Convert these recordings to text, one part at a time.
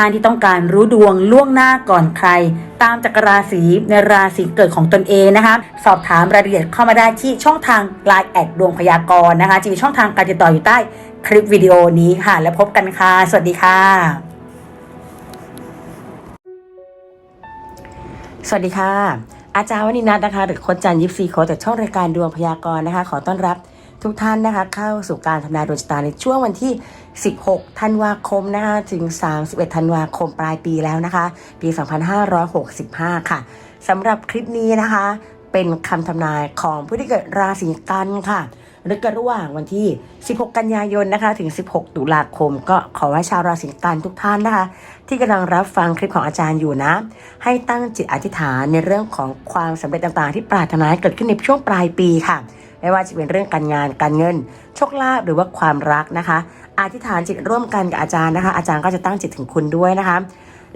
ท่านที่ต้องการรู้ดวงล่วงหน้าก่อนใคร ตามจักรราศีในราศีเกิดของตนเองนะคะ สอบถามรายละเอียดเข้ามาได้ที่ช่องทาง Line แอดดวงพยากรณ์นะคะจะมีช่องทางการติดต่ออยู่ใต้คลิปวิดีโอนี้ค่ะ แล้วพบกันค่ะ สวัสดีค่ะสวัสดีค่ะ อาจารย์วนินัทนะคะ หรือโค้ชจันยิปซีโค้ชจากช่องรายการดวงพยากรณ์นะคะ ขอต้อนรับทุกท่านนะคะ เข้าสู่การทำนายดวงชะตาในช่วงวันที่ 16 ธันวาคมนะคะถึง 31 ธันวาคมปลายปีแล้วนะคะ ปี 2565 ค่ะสำหรับคลิปนี้นะคะ เป็นคำทำนายของผู้ที่เกิดราศีกันค่ะหรือกระหว่างวันที่ 16 กันยายนนะคะ ถึง 16 ตุลาคม ก็ขอให้ชาวราศีกันทุกท่านนะคะ ที่กำลังรับฟังคลิปของอาจารย์อยู่นะ ให้ตั้งจิตอธิษฐานในเรื่องของความสำเร็จต่างๆ ที่ปรารถนาเกิดขึ้นในช่วงปลายปีค่ะ ไม่ว่าจะเป็นเรื่องการงานการเงิน โชคลาภหรือว่าความรักนะคะ อธิษฐานจิตร่วมกันกับอาจารย์นะคะ อาจารย์ก็จะตั้งจิตถึงคุณด้วยนะคะ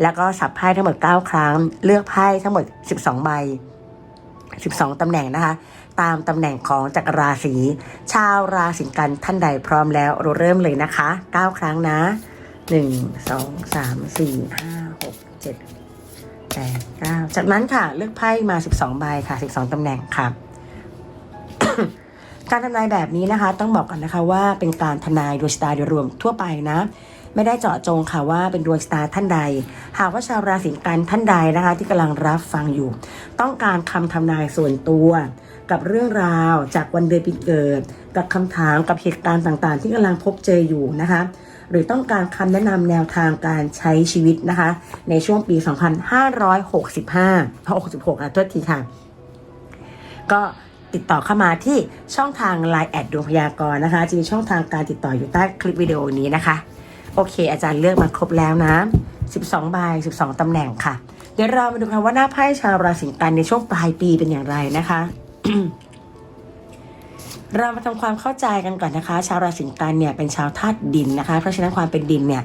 แล้วก็สับไพ่ทั้งหมด 9 ครั้ง เลือกไพ่ทั้งหมด 12 ใบ 12 ตำแหน่งนะคะ ตามตำแหน่งของจักรราศีชาวราศีกันท่านใดพร้อมแล้วเราเริ่มเลยนะคะ 9 ครั้งนะ 1 2 3 4 5 6 7 8 9 จากนั้นค่ะ เลือกไพ่มา 12 ใบค่ะ 12 ตำแหน่งค่ะ การทำนายแบบนี้นะคะ ต้องบอกกันนะคะว่าเป็นการทำนายดวงชะตาโดยรวมทั่วไปนะ ไม่ได้เจาะจงค่ะว่าเป็นดวงชะตาท่านใด หากว่าชาวราศีกันท่านใดนะคะ ที่กำลังรับฟังอยู่ ต้องการคำทำนายส่วนตัวกับเรื่องราวจากวันเดือนปีเกิด กับคำถามกับเหตุการณ์ต่างๆ ที่กำลังพบเจออยู่นะคะ หรือต้องการคำแนะนำแนวทางการใช้ชีวิตนะคะ ในช่วงปี 2565 66อะโทษทีค่ะ ก็ ติดต่อเข้ามาที่ช่องทาง Line แอดดวงพยากรณ์นะคะจะมีช่องทางการติดต่ออยู่ใต้คลิปวิดีโอนี้นะคะ โอเค อาจารย์เลือกมาครบแล้วนะ 12 ใบ 12 ตำแหน่งค่ะ เดี๋ยวเรามาดูกันว่าหน้าไพ่ชาวราศีกันในช่วงปลายปีเป็นอย่างไรนะคะเรามาทำความเข้าใจกันก่อนนะคะ ชาวราศีกันเนี่ยเป็นชาวธาตุดินนะคะ เพราะฉะนั้นความเป็นดินเนี่ย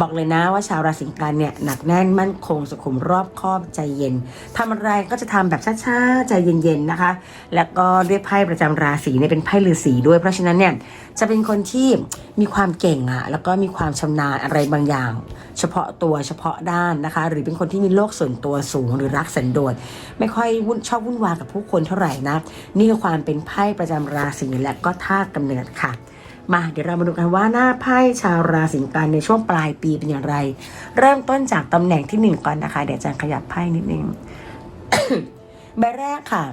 บอกเลยนะว่าชาวราศีกันเนี่ยหนักแน่นมั่นคงสุขุมรอบคอบใจเย็นทำอะไรก็จะทำแบบช้าๆใจเย็นๆนะคะ แล้วก็ด้วยไพ่ประจำราศีเนี่ยเป็นไพ่ฤาษีด้วย เพราะฉะนั้นเนี่ยจะเป็นคนที่มีความเก่งอะแล้วก็มีความชำนาญอะไรบางอย่าง เฉพาะตัวเฉพาะด้านนะคะ หรือเป็นคนที่มีโลกส่วนตัวสูงหรือรักสันโดษไม่ค่อยวุ่นชอบวุ่นวายกับผู้คนเท่าไหร่นะนี่คือความเป็นไพ่ประจำราศีและก็ธาตุกำเนิดค่ะ มาเดี๋ยวเรามาดูกันว่าหน้าไพ่ชาวราศีกันในช่วงปลายปีเป็นอย่างไร เริ่มต้นจากตำแหน่งที่หนึ่งก่อนนะคะ เดี๋ยวอาจารย์ขยับไพ่นิดนึงใบแรกค่ะ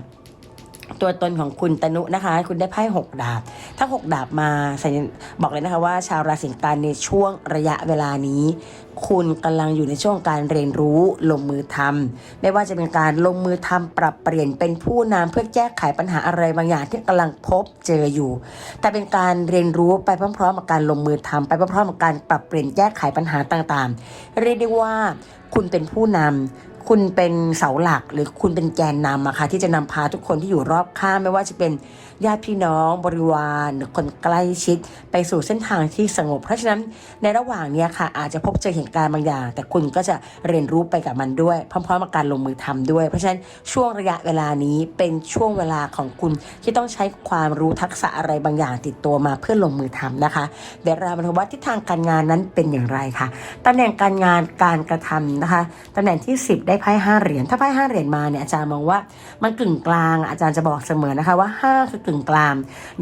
ตัวตนของคุณตนุนะคะ คุณได้ไพ่หกดาบ ถ้าหกดาบมาสัญญบอกเลยนะคะว่าชาวราศีกันในช่วงระยะเวลานี้ คุณกำลังอยู่ในช่วงการเรียนรู้ลงมือทำไม่ว่าจะเป็นการลงมือทำปรับเปลี่ยนเป็นผู้นำเพื่อแก้ไขปัญหาอะไรบางอย่างที่กำลังพบเจออยู่ แต่เป็นการเรียนรู้ไปพร้อมๆกับการลงมือทำไปพร้อมๆกับการปรับเปลี่ยนแก้ไขปัญหาต่างๆ เรียกได้ว่าคุณเป็นผู้นำคุณเป็นเสาหลักหรือคุณเป็นแกนนำอะค่ะที่จะนำพาทุกคนที่อยู่รอบข้างไม่ว่าจะเป็น ญาติพี่น้องบริวารหรือคนใกล้ชิด ไปสู่เส้นทางที่สงบ เพราะฉะนั้นในระหว่างนี้ค่ะ อาจจะพบเจอเหตุการณ์บางอย่าง แต่คุณก็จะเรียนรู้ไปกับมันด้วย พร้อมๆกับการลงมือทำด้วย เพราะฉะนั้นช่วงระยะเวลานี้เป็นช่วงเวลาของคุณที่ต้องใช้ความรู้ทักษะอะไรบางอย่างติดตัวมาเพื่อลงมือทำนะคะเดี๋ยวเรามาดูว่าทิศทางการงานนั้นเป็นอย่างไรค่ะตำแหน่งการงานการกระทำนะคะตำแหน่งที่ 10 ได้ไพ่ห้าเหรียญถ้าไพ่ห้าเหรียญมาเนี่ยอาจารย์มองว่ามันกึ่งกลางอาจารย์จะบอกเสมอนะคะว่าห้าคือกึ่งกลาง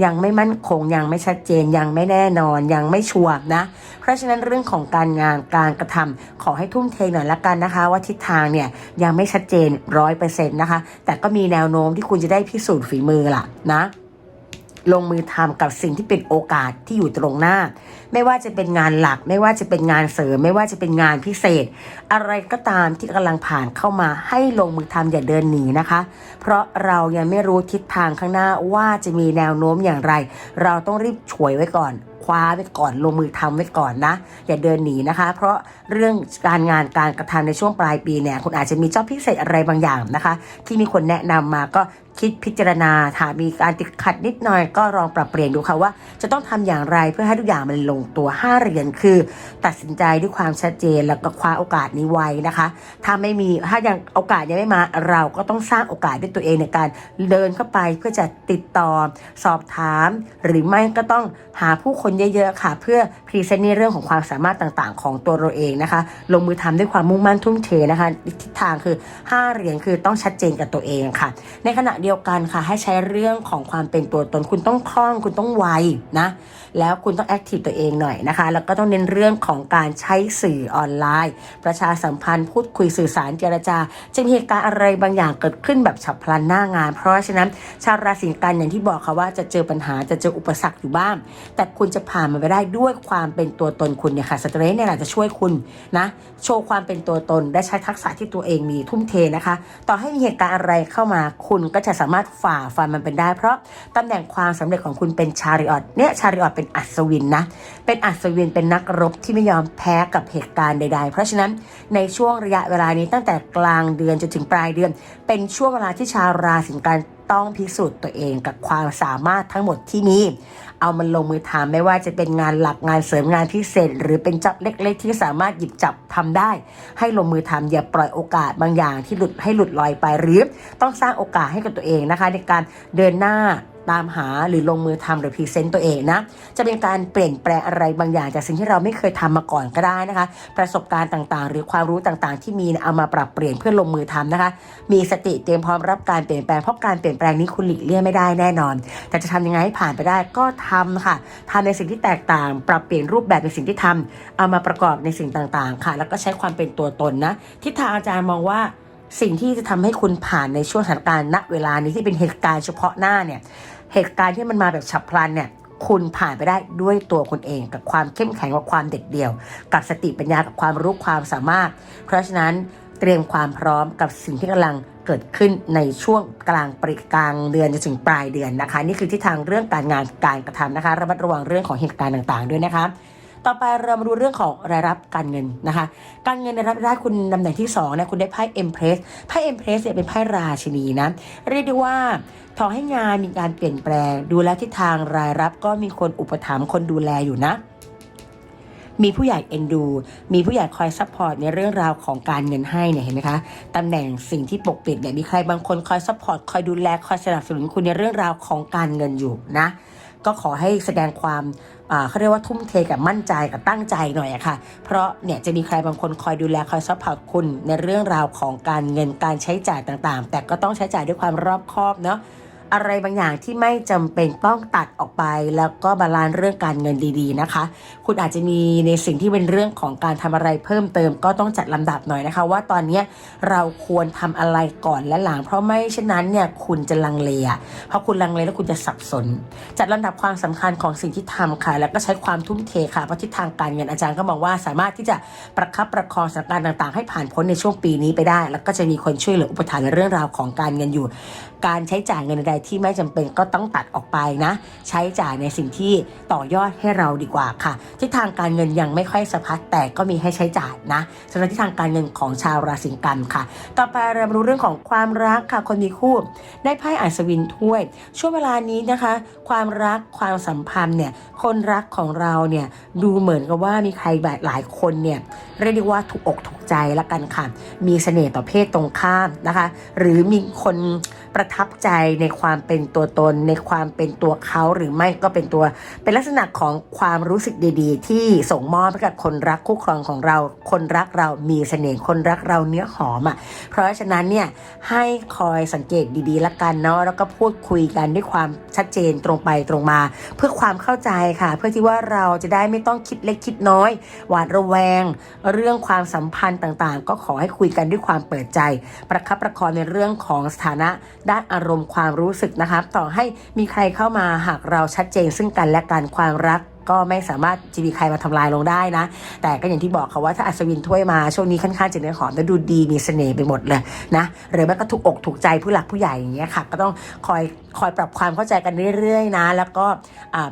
ยังไม่มั่นคง ยังไม่ชัดเจน ยังไม่แน่นอน ยังไม่ชัวร์นะ เพราะฉะนั้นเรื่องของการงานการกระทำขอให้ทุ่มเทหน่อยละกันนะคะ ว่าทิศทางเนี่ยยังไม่ชัดเจนร้อยเปอร์เซ็นต์นะคะ แต่ก็มีแนวโน้มที่คุณจะได้พิสูจน์ฝีมือล่ะนะ ลงมือทำกับสิ่งที่เป็นโอกาสที่อยู่ตรงหน้า ไม่ว่าจะเป็นงานหลัก ไม่ว่าจะเป็นงานเสริม ไม่ว่าจะเป็นงานพิเศษ อะไรก็ตามที่กำลังผ่านเข้ามาให้ลงมือทำอย่าเดินหนีนะคะ เพราะเรายังไม่รู้ทิศทางข้างหน้าว่าจะมีแนวโน้มอย่างไร เราต้องรีบฉวยไว้ก่อน คว้าไว้ก่อนลงมือทำไว้ก่อนนะ อย่าเดินหนีนะคะ เพราะเรื่องการงานการกระทำในช่วงปลายปีเนี่ยคุณอาจจะมีเจ้าพิเศษอะไรบางอย่างนะคะ ที่มีคนแนะนำมาก็คิดพิจารณาถ้ามีการติดขัดนิดหน่อยก็ลองปรับเปลี่ยนดูค่ะว่า จะต้องทำอย่างไรเพื่อให้ทุกอย่างมันลงตัว 5 เหรียญคือ ตัดสินใจด้วยความชัดเจนแล้วก็คว้าโอกาสนี้ไว้นะคะ ถ้าไม่มีถ้ายังโอกาสยังไม่มาเราก็ต้องสร้างโอกาสด้วยตัวเองในการเดินเข้าไปเพื่อจะติดต่อสอบถาม หรือไม่ก็ต้องหาผู้คนคนเยอะๆค่ะ เพื่อพรีเซนต์ในเรื่องของความสามารถต่างๆ ของตัวเราเองนะคะ ลงมือทำด้วยความมุ่งมั่นทุ่มเทนะคะทิศทางคือ 5 เหรียญคือต้องชัดเจนกับตัวเองค่ะ ในขณะเดียวกันค่ะ ให้ใช้เรื่องของความเป็นตัวตนคุณต้องคล่องคุณต้องไวนะแล้วคุณต้องแอคทีฟตัวเองหน่อยนะคะ แล้วก็ต้องเน้นเรื่องของการใช้สื่อออนไลน์ ประชาสัมพันธ์ พูดคุยสื่อสารเจรจา จะมีเหตุการณ์อะไรบางอย่างเกิดขึ้นแบบฉับพลันหน้างาน เพราะฉะนั้นชาวราศีกันอย่างที่บอกค่ะว่าจะเจอปัญหาจะเจออุปสรรคอยู่บ้าง แต่คุณจะผ่านมันไปได้ด้วยความเป็นตัวตนคุณเนี่ยค่ะสเตรสเนี่ยแหละจะช่วยคุณนะโชว์ความเป็นตัวตนได้ใช้ทักษะที่ตัวเองมีทุ่มเทนะคะ ต่อให้มีเหตุการณ์อะไรเข้ามาคุณก็จะสามารถฝ่าฟันมันเป็นได้ เพราะตำแหน่งความสำเร็จของคุณเป็นชาริออตเนี่ยชาริออตเป็นอัศวินนะเป็นอัศวินเป็นนักรบที่ไม่ยอมแพ้กับเหตุการณ์ใด ๆ เพราะฉะนั้นในช่วงระยะเวลานี้ตั้งแต่กลางเดือนจนถึงปลายเดือน เป็นช่วงเวลาที่ชาวราศีกัน ต้องพิสูจน์ตัวเองกับความสามารถทั้งหมดที่มีเอามันลงมือทำไม่ว่าจะเป็นงานหลักงานเสริมงานพิเศษ หรือเป็นจับเล็ก ๆ ที่สามารถหยิบจับทำได้ ให้ลงมือทำอย่าปล่อยโอกาสบางอย่างที่หลุดให้หลุดลอยไปหรือ ต้องสร้างโอกาสให้กับตัวเองนะคะ ในการเดินหน้า ตามหาหรือลงมือทำหรือพรีเซนต์ตัวเองนะ จะเป็นการเปลี่ยนแปลงอะไรบางอย่างจากสิ่งที่เราไม่เคยทำมาก่อนก็ได้นะคะ ประสบการณ์ต่างๆ หรือความรู้ต่างๆ ที่มีเอามาปรับเปลี่ยนเพื่อลงมือทำนะคะ มีสติเตรียมพร้อมรับการเปลี่ยนแปลงเพราะการเปลี่ยนแปลงนี้คุณหลีกเลี่ยงไม่ได้แน่นอน แต่จะทำยังไงให้ผ่านไปได้ก็ทำค่ะทำในสิ่งที่แตกต่าง ปรับเปลี่ยนรูปแบบในสิ่งที่ทำเอามาประกอบในสิ่งต่างๆ ค่ะ แล้วก็ใช้ความเป็นตัวตนนะทิศทางอาจารย์มองว่าสิ่งที่จะทำให้คุณผ่านในช่วงสถานการณ์ณเวลานี้ที่เป็นเหตุการณ์เฉพาะหน้าเนี่ย เหตุการณ์ที่มันมาแบบฉับพลันเนี่ยคุณผ่านไปได้ด้วยตัวคุณเอง กับความเข้มแข็งกับความเด็ดเดี่ยว กับสติปัญญากับความรู้ความสามารถ เพราะฉะนั้นเตรียมความพร้อมกับสิ่งที่กำลังเกิดขึ้นในช่วงกลางปริกลางเดือนจนถึงปลายเดือนนะคะ นี่คือทิศทางเรื่องการงานการกระทำนะคะระมัดระวังเรื่องของเหตุการณ์ต่างๆ ด้วยนะคะ ต่อไปเรามาดูเรื่องของรายรับการเงินนะคะ การเงินในรับได้คุณตำแหน่งที่2เนี่ยคุณได้ไพ่เอ็มเพรสไพ่เอ็มเพรสเนี่ยเป็นไพ่ราชินีนะเรียกได้ว่าต่อให้งานมีการเปลี่ยนแปลง ดูแลทิศทางรายรับก็มีคนอุปถัมภ์คนดูแลอยู่นะมีผู้ใหญ่เอ็นดู มีผู้ใหญ่คอยซัพพอร์ตในเรื่องราวของการเงินให้เนี่ยเห็นไหมคะ ตำแหน่งสิ่งที่ปกปิดเนี่ยมีใครบางคนคอยซัพพอร์ตคอยดูแลคอยสนับสนุนคุณในเรื่องราวของการเงินอยู่นะ ก็ขอให้แสดงความ เขาเรียกว่าทุ่มเทกับมั่นใจกับตั้งใจหน่อยอะค่ะ เพราะเนี่ยจะมีใครบางคนคอยดูแลคอยซัพพอร์ตคุณในเรื่องราวของการเงินการใช้จ่ายต่างๆ แต่ก็ต้องใช้จ่ายด้วยความรอบคอบเนาะ อะไรบางอย่างที่ไม่จำเป็นต้องตัดออกไป แล้วก็บาลานซ์เรื่องการเงินดีๆนะคะ คุณอาจจะมีในสิ่งที่เป็นเรื่องของการทำอะไรเพิ่มเติม ก็ต้องจัดลำดับหน่อยนะคะ ว่าตอนนี้เราควรทำอะไรก่อนและหลัง เพราะไม่เช่นนั้นเนี่ยคุณจะลังเลอะเพราะคุณลังเลแล้วคุณจะสับสน จัดลำดับความสำคัญของสิ่งที่ทำค่ะ แล้วก็ใช้ความทุ่มเทค่ะเพราะทิศทางการเงินอาจารย์ก็มองว่าสามารถที่จะประคับประคองสถานการณ์ต่าง ๆ ให้ผ่านพ้นในช่วงปีนี้ไปได้ แล้วก็จะมีคนช่วยเหลืออุปถัมภ์ในเรื่องราวของการเงินอยู่ การใช้จ่ายเงินใดที่ไม่จำเป็นก็ต้องตัดออกไปนะ ใช้จ่ายในสิ่งที่ต่อยอดให้เราดีกว่าค่ะทิศทางการเงินยังไม่ค่อยสะพัดแต่ก็มีให้ใช้จ่ายนะสำหรับทิศทางการเงินของชาวราศีกันค่ะ ต่อไปเรามารู้เรื่องของความรักค่ะคนมีคู่ ได้ไพ่อัศวินถ้วย ช่วงเวลานี้นะคะ ความรักความสัมพันธ์เนี่ยคนรักของเราเนี่ยดูเหมือนกับว่ามีใครแบบหลายคนเนี่ยเรียกได้ว่าถูกอกถูกใจละกันค่ะ มีเสน่ห์ต่อเพศตรงข้ามนะคะ หรือมีคนประทับใจในความเป็นตัวตน ในความเป็นตัวเขาหรือไม่ก็เป็นตัว เป็นลักษณะของความรู้สึกดีๆ ที่ส่งมอบให้กับคนรักคู่ครองของเรา คนรักเรามีเสน่ห์คนรักเราเนื้อหอมอะเพราะฉะนั้นเนี่ยให้คอยสังเกตดีๆละกันเนาะแล้วก็พูดคุยกันด้วยความชัดเจนตรงไปตรงมา เพื่อความเข้าใจค่ะ เพื่อที่ว่าเราจะได้ไม่ต้องคิดเล็กคิดน้อย หวาดระแวง เรื่องความสัมพันธ์ต่างๆ ก็ขอให้คุยกันด้วยความเปิดใจ ประคับประคองในเรื่องของสถานะด้านอารมณ์ความรู้สึกนะคะต่อให้มีใครเข้ามาหากเราชัดเจน ซึ่งกันและการความรักก็ไม่สามารถจะมีใครมาทำลายลงได้นะ แต่ก็อย่างที่บอกค่ะว่าถ้าอัศวินถ้วยมา ช่วงนี้ค่อนข้างจะเนื้อหอมและดูดีมีเสน่ห์ไปหมดเลยนะหรือแม้ก็ถูกอกถูกใจผู้หลักผู้ใหญ่อย่างเงี้ยค่ะ ก็ต้องคอย คอยปรับความเข้าใจกันเรื่อยๆนะ แล้วก็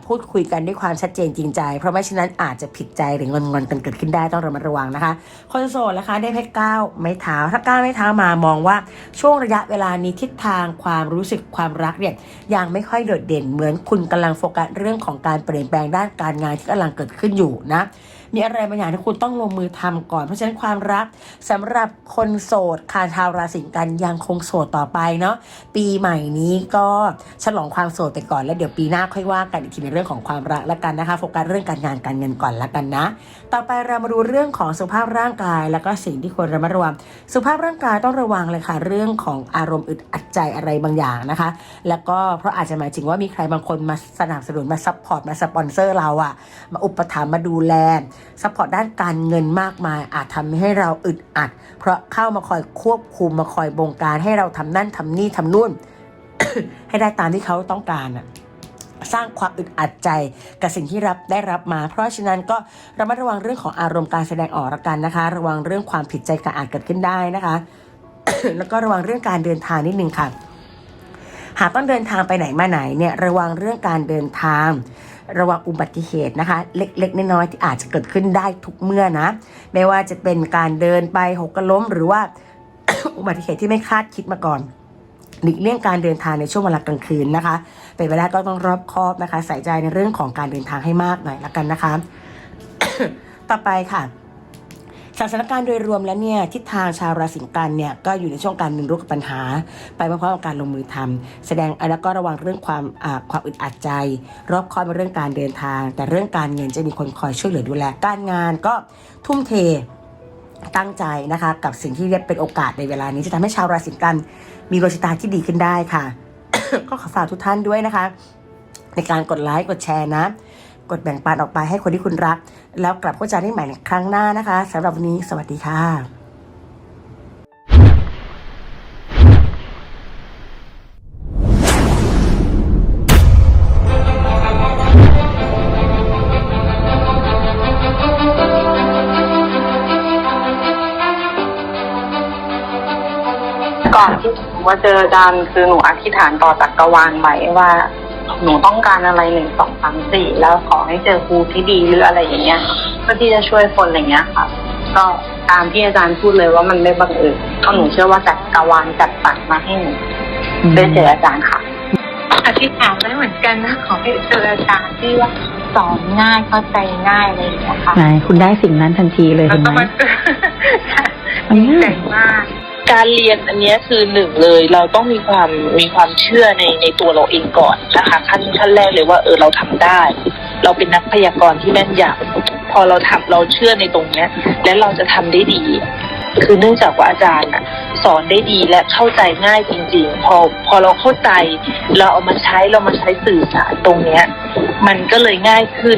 พูดคุยกันด้วยความชัดเจนจริงใจ เพราะไม่เช่นนั้นอาจจะผิดใจหรืองอนงอนๆกันเกิดขึ้นได้ต้องระมัดระวังนะคะ คนโสดนะคะได้ไพ่เก้าไม้เท้าถ้าก้าไม้เท้ามามองว่าช่วงระยะเวลานี้ทิศทางความรู้สึกความรักเนี่ยยังไม่ค่อยโดดเด่นเหมือนคุณกำลังโฟกัสเรื่องของการเปลี่ยนแปลงด้านการงานที่กำลังเกิดขึ้นอยู่นะ มีอะไรบางอย่างที่คุณต้องลงมือทำก่อน เพราะฉะนั้นความรักสำหรับคนโสดค่ะชาวราศีกันยังคงโสดต่อไปเนาะปีใหม่นี้ก็ฉลองความโสดไปก่อนแล้วเดี๋ยวปีหน้าค่อยว่ากันอีกทีในเรื่องของความรักแล้วกันนะคะโฟกัสเรื่องการงานการเงินก่อนละกันนะ ต่อไปเรามาดูเรื่องของสุขภาพร่างกาย แล้วก็สิ่งที่ควรระมัดระวัง สุขภาพร่างกายต้องระวังเลยค่ะ เรื่องของอารมณ์อึดอัดใจอะไรบางอย่างนะคะ แล้วก็เพราะอาจจะหมายถึงว่ามีใครบางคนมาสนับสนุนมาซัพพอร์ตมาสปอนเซอร์เราอะมาอุปถัมภ์มาดูแลซัพพอร์ตด้านการเงินมากมาย อาจทำให้เราอึดอัด เพราะเข้ามาคอยควบคุมมาคอยบงการให้เราทำนั่นทำนี่ทำนู่น ให้ได้ตามที่เขาต้องการอะ สร้างความอึดอัดใจกับสิ่งที่รับได้รับมา เพราะฉะนั้นก็ระมัดระวังเรื่องของอารมณ์การแสดงออกละกันนะคะ ระวังเรื่องความผิดใจการอาจเกิดขึ้นได้นะคะ แล้วก็ระวังเรื่องการเดินทางนิดนึงค่ะ หากต้องเดินทางไปไหนมาไหนเนี่ยระวังเรื่องการเดินทาง ระวังอุบัติเหตุนะคะ เล็กๆน้อยๆที่อาจจะเกิดขึ้นได้ทุกเมื่อนะ ไม่ว่าจะเป็นการเดินไปหกล้มหรือว่าอุบัติเหตุที่ไม่คาดคิดมาก่อน หลีกเลี่ยงการเดินทางในช่วงเวลากลางคืนนะคะ เป็นไปได้ก็ต้องรอบคอบนะคะ ใส่ใจในเรื่องของการเดินทางให้มากหน่อยละกันนะคะ ต่อไปค่ะสถานการณ์โดยรวมแล้วเนี่ยทิศทางชาวราศีกันเนี่ยก็อยู่ในช่วงการเรียนรู้กับปัญหา ไปพร้อมกับการลงมือทำแสดงแล้วก็ระวังเรื่องความความอึดอัดใจ รอบคอบในเรื่องการเดินทาง แต่เรื่องการเงินจะมีคนคอยช่วยเหลือดูแลการงานก็ทุ่มเทตั้งใจนะคะกับสิ่งที่เรียกเป็นโอกาสในเวลานี้จะทำให้ชาวราศีกัน มีดวงชะตาที่ดีขึ้นได้ค่ะ ก็ขอฝากทุกท่านด้วยนะคะ ในการกดไลค์กดแชร์นะ กดแบ่งปันออกไปให้คนที่คุณรัก แล้วกลับพบกันได้ใหม่ในครั้งหน้านะคะสำหรับวันนี้สวัสดีค่ะก่อน ที่หนูมาเจออาจารย์คือหนูอธิษฐานต่อจักรวาลไว้ว่า หนูต้องการอะไรหนึ่งสองสามสี่แล้วขอให้เจอครูที่ดีหรืออะไรอย่างเงี้ยเพื่อที่จะช่วยคนอะไรเงี้ยค่ะ ก็ตามที่อาจารย์พูดเลยว่ามันไม่บังเอิญเพราะหนูเชื่อว่าจักรวาลจัดสรรมาให้หนูได้เจออาจารย์ค่ะอธิษฐานไว้เหมือนกันนะขอให้เจออาจารย์ที่ว่าสอนง่ายเข้าใจง่ายอะไรอย่างเงี้ยค่ะไหนคุณได้สิ่งนั้นทันทีเลยแล้วเห็นก็ไหมมาเจอดีใจมาก การเรียนอันเนี้ยคือหนึ่งเลยเราต้องมีความมีความเชื่อในในตัวเราเองก่อนนะคะขั้นขั้นแรกเลยว่าเออเราทำได้ เราเป็นนักพยากรณ์ที่แม่นยำพอเราทำเราเชื่อในตรงเนี้ย และเราจะทำได้ดี คือเนื่องจากว่าอาจารย์น่ะสอนได้ดีและเข้าใจง่ายจริง ๆ พอพอเราเข้าใจ เราเอามาใช้เรามาใช้สื่อสารตรงเนี้ย มันก็เลยง่ายขึ้น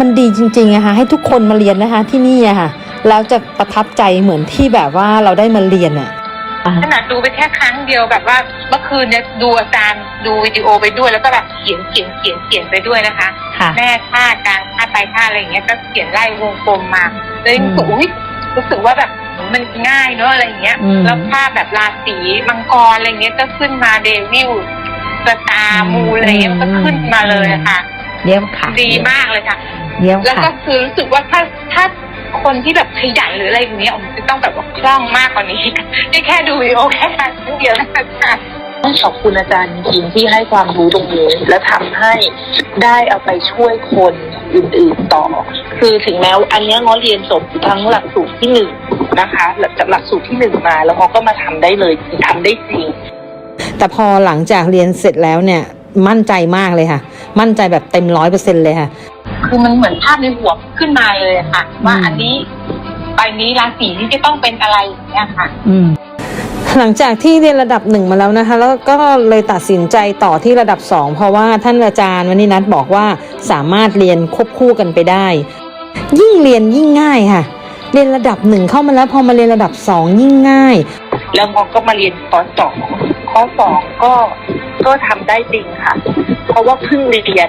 มันดีจริงๆอะค่ะให้ทุกคนมาเรียนนะคะที่นี่อะค่ะแล้วจะประทับใจเหมือนที่แบบว่าเราได้มาเรียนอะขนาดดูไปแค่ครั้งเดียวแบบว่าเมื่อคืนเนี่ยดูอาจารย์ดูวิดีโอไปด้วย แล้วก็แบบเขียนเขียนเขียนเขียนไปด้วยนะคะค่ะแม่ท่ากลางท่าไปท่าอะไรอย่างเงี้ยก็เขียนไล่วงกลมมาเลยรู้สึกอุ้ยรู้สึกว่าแบบมันง่ายเนอะอะไรอย่างเงี้ยอืมแล้วภาพแบบราศีมังกรอะไรเงี้ยก็ขึ้นมาเดวิลสตาร์มูอะไรเงี้ยมันก็ขึ้นมาเลยอะค่ะเยี่ยมค่ะดีมากเลยค่ะ เยี่ยมแล้วค่ะ ก็คือรู้สึกว่าถ้าถ้าคนที่แบบขยันหรืออะไรอย่างเงี้ยผมจะต้องแบบว่าคล่องมากกว่านี้นี่แค่ดูวิดีโอแค่ครั้งเดียวนะคะ ต้องขอบคุณอาจารย์จริงๆที่ให้ความรู้ตรงนี้ และทำให้ได้เอาไปช่วยคนอื่นๆต่อ คือถึงแม้ว่าอันเนี้ยง้อเรียนจบทั้งหลักสูตรที่หนึ่งนะคะหลักจากหลักสูตรที่หนึ่งมา แล้วเขาก็มาทำได้เลยทำได้จริง แต่พอหลังจากเรียนเสร็จแล้วเนี่ย มั่นใจมากเลยค่ะ มั่นใจแบบเต็มร้อยเปอร์เซ็นเลยค่ะ คือมันเหมือนภาพในหัวขึ้นมาเลยอะค่ะ ว่าอันนี้ใบนี้ราศีนี้จะต้องเป็นอะไรอย่างเงี้ยค่ะ อืมหลังจากที่เรียนระดับหนึ่งมาแล้วนะคะ แล้วก็เลยตัดสินใจต่อที่ระดับสองเพราะว่าท่านอาจารย์วันนี้นัทบอกว่าสามารถเรียนควบคู่กันไปได้ ยิ่งเรียนยิ่งง่ายค่ะ เรียนระดับหนึ่งเข้ามาแล้วพอมาเรียนระดับสองยิ่งง่าย แล้วพอก็มาเรียนตอนสองข้อสองก็ก็ทำได้จริงค่ะ เพราะว่าเพิ่งเรียน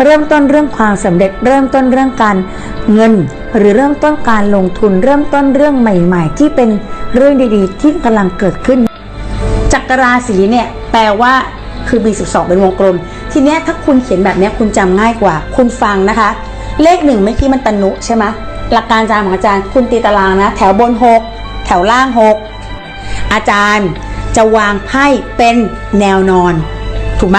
เริ่มต้นเรื่องความสำเร็จ เริ่มต้นเรื่องการเงิน หรือเริ่มต้นการลงทุน เริ่มต้นเรื่องใหม่ ๆ ที่เป็นเรื่องดีๆ ที่กำลังเกิดขึ้น จักรราศีเนี่ยแปลว่าคือมี12 เป็นวงกลม ทีเนี้ยถ้าคุณเขียนแบบนี้คุณจำง่ายกว่า คุณฟังนะคะ เลขหนึ่งเมื่อกี้มันตนุใช่ไหมหลักการจารย์ของอาจารย์คุณตีตารางนะ แถวบน 6 แถวล่าง 6 อาจารย์จะวางไพ่เป็นแนวนอน ถูกไหม